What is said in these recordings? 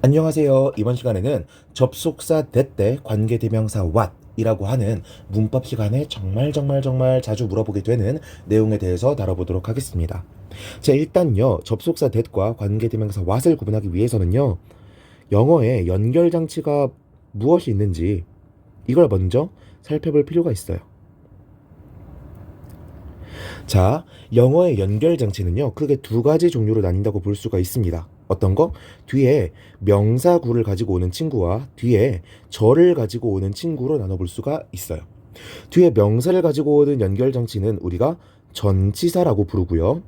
안녕하세요. 이번 시간에는 접속사 대때 관계대명사 what이라고 하는 문법 시간에 정말 정말 정말 자주 물어보게 되는 내용에 대해서 다뤄보도록 하겠습니다. 자, 일단요. 접속사 that과 관계대명사 what을 구분하기 위해서는요. 영어에 연결 장치가 무엇이 있는지 이걸 먼저 살펴볼 필요가 있어요. 자, 영어의 연결 장치는요, 크게 두 가지 종류로 나뉜다고 볼 수가 있습니다. 어떤 거? 뒤에 명사구를 가지고 오는 친구와 뒤에 절을 가지고 오는 친구로 나눠볼 수가 있어요. 뒤에 명사를 가지고 오는 연결 장치는 우리가 전치사라고 부르고요.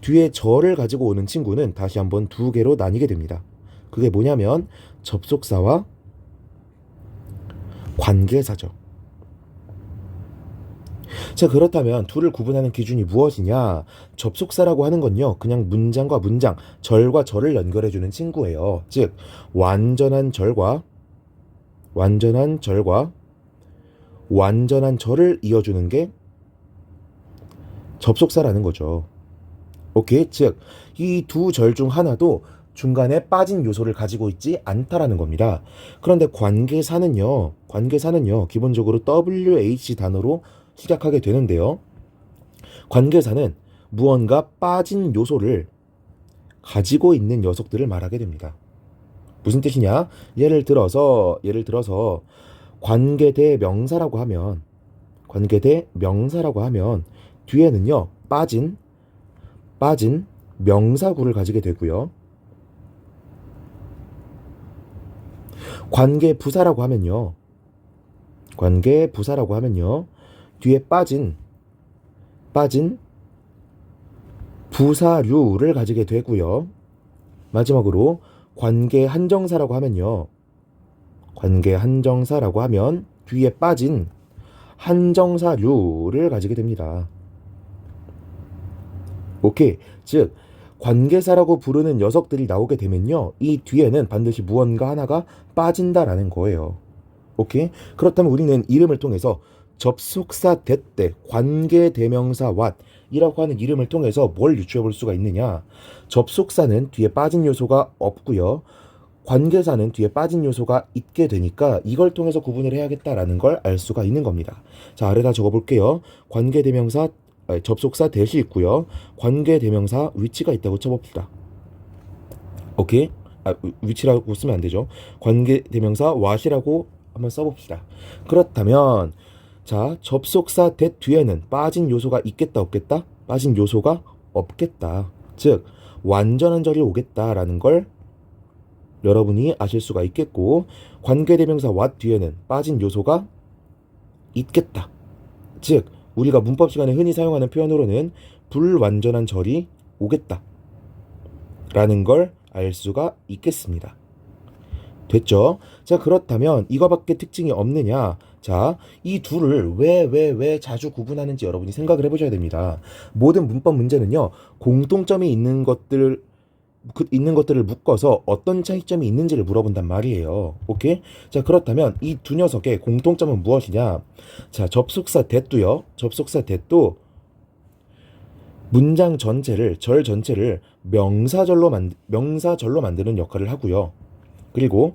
뒤에 절을 가지고 오는 친구는 다시 한번 두 개로 나뉘게 됩니다. 그게 뭐냐면 접속사와 관계사죠. 자, 그렇다면 둘을 구분하는 기준이 무엇이냐? 접속사라고 하는 건요, 그냥 문장과 문장, 절과 절을 연결해주는 친구예요. 즉, 완전한 절과, 완전한 절과, 완전한 절을 이어주는 게 접속사라는 거죠. 오케이? 즉, 이 두 절 중 하나도 중간에 빠진 요소를 가지고 있지 않다라는 겁니다. 그런데 관계사는요, 관계사는요, 기본적으로 WH 단어로 시작하게 되는데요. 관계사는 무언가 빠진 요소를 가지고 있는 녀석들을 말하게 됩니다. 무슨 뜻이냐? 예를 들어서 예를 들어서 관계대 명사라고 하면 관계대 명사라고 하면 뒤에는요 빠진 빠진 명사구를 가지게 되고요. 관계 부사라고 하면요. 관계 부사라고 하면요. 뒤에 빠진 빠진 부사류를 가지게 되고요. 마지막으로 관계 한정사라고 하면요. 관계 한정사라고 하면 뒤에 빠진 한정사류를 가지게 됩니다. 오케이. 즉 관계사라고 부르는 녀석들이 나오게 되면요. 이 뒤에는 반드시 무언가 하나가 빠진다라는 거예요. 오케이? 그렇다면 우리는 이름을 통해서 접속사 대때 관계 대명사 what이라고 하는 이름을 통해서 뭘 유추해 볼 수가 있느냐? 접속사는 뒤에 빠진 요소가 없고요. 관계사는 뒤에 빠진 요소가 있게 되니까 이걸 통해서 구분을 해야겠다라는 걸 알 수가 있는 겁니다. 자, 아래다 적어 볼게요. 관계 대명사 접속사 대시 있고요. 관계 대명사 위치가 있다고 쳐 봅시다. 오케이? 아, 위- 위치라고 쓰면 안 되죠. 관계 대명사 what이라고 한번 써 봅시다. 그렇다면 자, 접속사 that 뒤에는 빠진 요소가 있겠다 없겠다? 빠진 요소가 없겠다. 즉 완전한 절이 오겠다라는 걸 여러분이 아실 수가 있겠고 관계대명사 what 뒤에는 빠진 요소가 있겠다. 즉 우리가 문법 시간에 흔히 사용하는 표현으로는 불완전한 절이 오겠다. 라는 걸 알 수가 있겠습니다. 됐죠? 자, 그렇다면 이거밖에 특징이 없느냐? 자, 이 둘을 왜, 왜, 왜 자주 구분하는지 여러분이 생각을 해보셔야 됩니다. 모든 문법 문제는요, 공통점이 있는 것들, 그, 있는 것들을 묶어서 어떤 차이점이 있는지를 물어본단 말이에요. 오케이? 자, 그렇다면 이 두 녀석의 공통점은 무엇이냐? 자, 접속사 대도요. 접속사 대도 문장 전체를, 절 전체를 명사절로 만, 명사절로 만드는 역할을 하고요. 그리고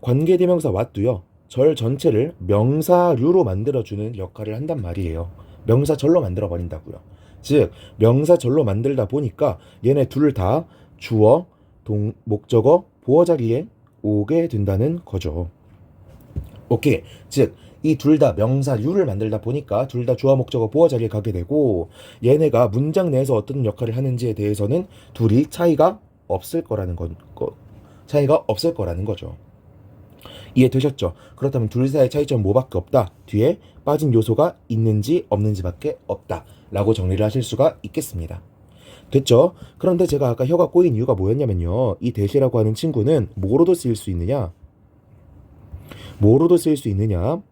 관계대명사 what도요. 절 전체를 명사류로 만들어주는 역할을 한단 말이에요. 명사절로 만들어 버린다고요. 즉 명사절로 만들다 보니까 얘네 둘 다 주어, 동, 목적어, 보어 자리에 오게 된다는 거죠. 오케이. 즉 이 둘 다 명사류를 만들다 보니까 둘 다 주어, 목적어, 보어 자리에 가게 되고 얘네가 문장 내에서 어떤 역할을 하는지에 대해서는 둘이 차이가 없을 거라는 건 거, 차이가 없을 거라는 거죠. 이해되셨죠? 그렇다면 둘 사이의 차이점 뭐밖에 없다. 뒤에 빠진 요소가 있는지 없는지밖에 없다. 라고 정리를 하실 수가 있겠습니다. 됐죠? 그런데 제가 아까 혀가 꼬인 이유가 뭐였냐면요. 이 대시라고 하는 친구는 뭐로도 쓰일 수 있느냐? 뭐로도 쓰일 수 있느냐?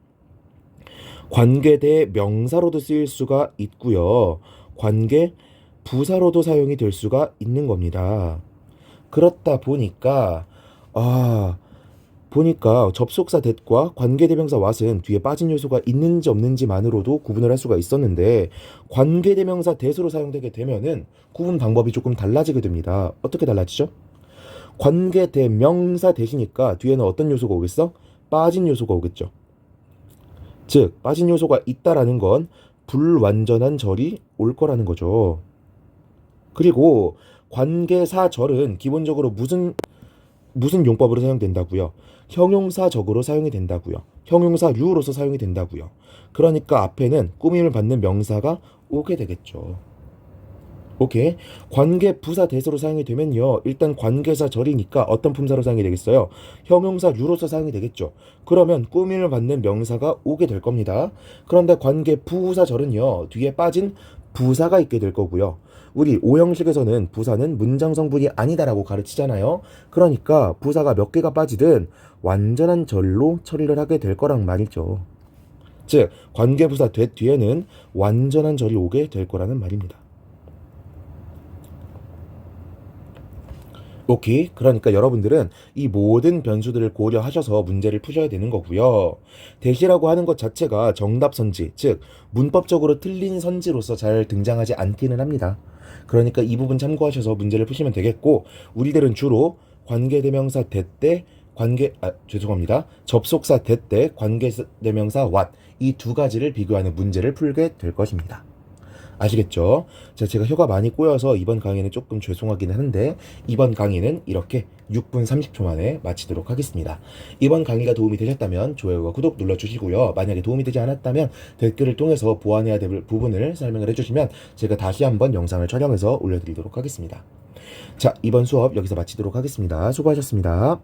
관계 대 명사로도 쓰일 수가 있고요. 관계 부사로도 사용이 될 수가 있는 겁니다. 그렇다 보니까 아 보니까 접속사 that과 관계대명사 what은 뒤에 빠진 요소가 있는지 없는지만으로도 구분을 할 수가 있었는데 관계대명사 that으로 사용되게 되면은 구분 방법이 조금 달라지게 됩니다. 어떻게 달라지죠? 관계 대명사 대시니까 뒤에는 어떤 요소가 오겠어? 빠진 요소가 오겠죠. 즉 빠진 요소가 있다라는 건 불완전한 절이 올 거라는 거죠. 그리고 관계사절은 기본적으로 무슨 무슨 용법으로 사용된다고요? 형용사적으로 사용이 된다고요. 형용사류로서 사용이 된다고요. 그러니까 앞에는 꾸밈을 받는 명사가 오게 되겠죠. 오케이. 관계 부사 대서로 사용이 되면요. 일단 관계사 절이니까 어떤 품사로 사용이 되겠어요? 형용사류로서 사용이 되겠죠. 그러면 꾸밈을 받는 명사가 오게 될 겁니다. 그런데 관계 부사 절은요. 뒤에 빠진 부사가 있게 될 거고요. 우리 오형식에서는 부사는 문장 성분이 아니다라고 가르치잖아요. 그러니까 부사가 몇 개가 빠지든 완전한 절로 처리를 하게 될 거란 말이죠. 즉 관계부사 되 뒤에는 완전한 절이 오게 될 거라는 말입니다. 오케이. 그러니까 여러분들은 이 모든 변수들을 고려하셔서 문제를 푸셔야 되는 거고요. 대시라고 하는 것 자체가 정답 선지, 즉 문법적으로 틀린 선지로서 잘 등장하지 않기는 합니다. 그러니까 이 부분 참고하셔서 문제를 푸시면 되겠고 우리들은 주로 관계대명사 대때 관계 아 죄송합니다. 접속사 대때 관계대명사 what 이 두 가지를 비교하는 문제를 풀게 될 것입니다. 아시겠죠? 자, 제가 혀가 많이 꼬여서 이번 강의는 조금 죄송하긴 하는데 이번 강의는 이렇게 6분 30초 만에 마치도록 하겠습니다. 이번 강의가 도움이 되셨다면 좋아요와 구독 눌러주시고요. 만약에 도움이 되지 않았다면 댓글을 통해서 보완해야 될 부분을 설명을 해주시면 제가 다시 한번 영상을 촬영해서 올려드리도록 하겠습니다. 자, 이번 수업 여기서 마치도록 하겠습니다. 수고하셨습니다.